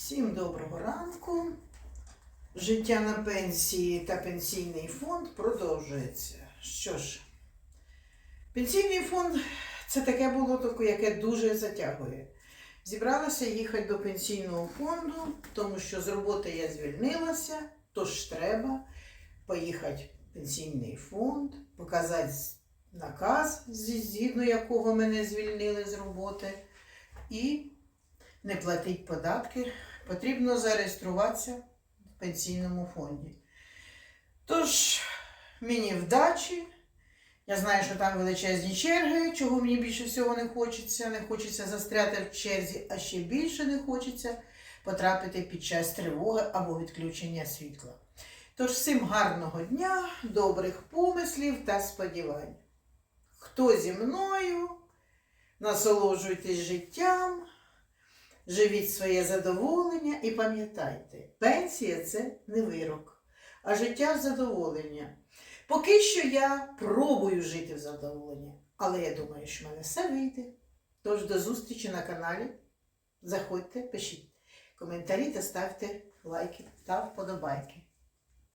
Всім доброго ранку. Життя на пенсії та пенсійний фонд продовжується. Що ж, пенсійний фонд це таке болото, яке дуже затягує. Зібралася їхати до пенсійного фонду, тому що з роботи я звільнилася, тож треба поїхати в пенсійний фонд, показати наказ, згідно якого мене звільнили з роботи, і не платить податки, потрібно зареєструватися в пенсійному фонді. Тож, мені вдачі. Я знаю, що там величезні черги, чого мені більше всього не хочеться. Не хочеться застряти в черзі, а ще більше не хочеться потрапити під час тривоги або відключення світла. Тож всім гарного дня, добрих помислів та сподівань. Хто зі мною, насолоджуйтесь життям, живіть своє задоволення і пам'ятайте, пенсія це не вирок, а життя задоволення. Поки що я пробую жити в задоволенні, але я думаю, що в мене все вийде. Тож до зустрічі на каналі. Заходьте, пишіть коментарі та ставте лайки та вподобайки.